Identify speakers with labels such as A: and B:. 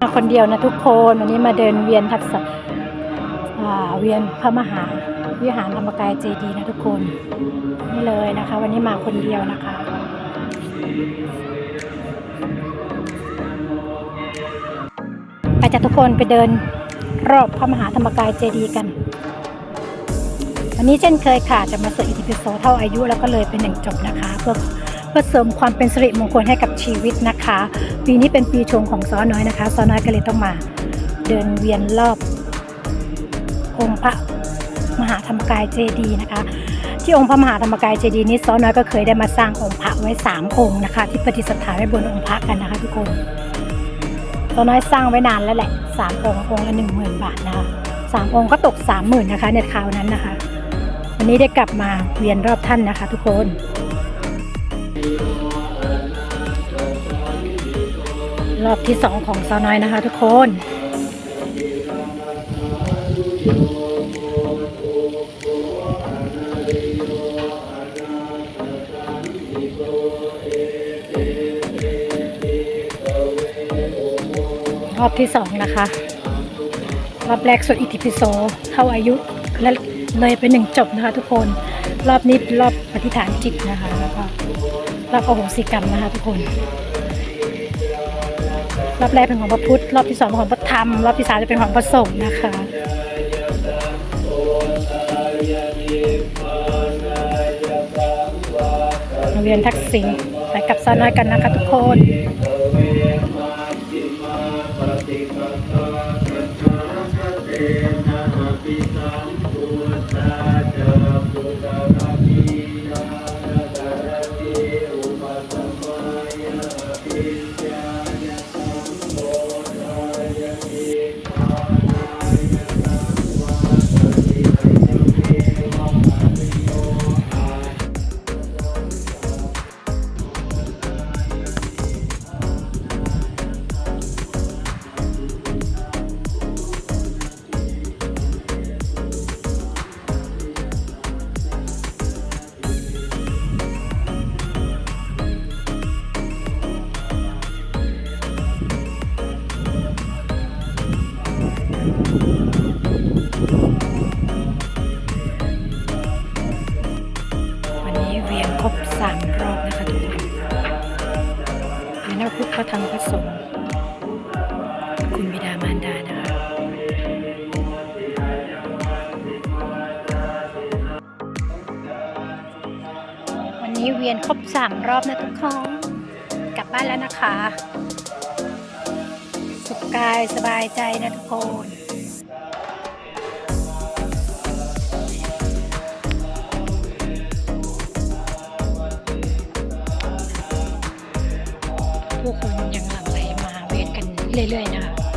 A: มาคนเดียวนะทุกคนวันนี้มาเดินเวียนทักษะเวียนพระมหาวิหารธรรมกายเจดีย์นะทุกคนนี่เลยนะคะ วันนี้มาคนเดียวนะคะไปจากทุกคนไปเดินรอบพระมหาธรรมกายเจดีย์กัน วันนี้เช่นเคยค่ะจะมาสวดอิติปิโสเท่าอายุแล้วก็เลยเป็นหนึ่งจบนะคะเพื่อ เพื่อเสริมความเป็นสิริมงคลให้กับชีวิตนะคะ ปีนี้เป็นปีชงของซ้อน้อยนะคะซ้อน้อยก็เลยต้องมา เดินเวียนรอบองค์พระมหาธรรมกายเจดีย์นะคะ ที่องค์พระมหาธรรมกายเจดีย์นี้ซ้อน้อยก็เคยได้มาสร้างองค์พระไว้สามองค์นะคะ ที่ประดิษฐานไว้บนองค์พระกันนะคะทุกคนซ้อน้อยสร้างไว้นานแล้วแหละสามองค์องค์ละหนึ่งหมื่นบาทนะคะสามองค์ก็ตกสามหมื่นนะคะในคราวนั้นนะคะ วันนี้ได้กลับมาเวียนรอบท่านนะคะ ทุกคน รอบที่สองของสาวน้อยนะคะทุกคนรอบที่สองนะคะ รอบแรกสวดอิติปิโสเท่าอายุและเลยไปหนึ่งจบนะคะทุกคน รอบนี้เป็นรอบปฏิฐานจิตนะคะแล้วก็ รอบอโหสิกรรมนะคะทุกคน รอบแรกเป็นของพระพุทธ รอบที่สองเป็นของพระธรรม รอบที่สามจะเป็นของพระสงฆ์นะคะโรงเรียนทักษิณไปกับซาน้อยกันนะคะทุกคน วันนี้เวียนครบสามรอบนะคะทุกคนเวียนพระพุทธพระธรรมพระสงฆ์คุณบิดามารดานะคะวันนี้เวียนครบสามรอบนะทุกคนกลับบ้านแล้วนะคะ สุขกายสบายใจนะทุกคน ผู้คนยังหลั่งไหลมาเวียนกันเรื่อยๆนะคะ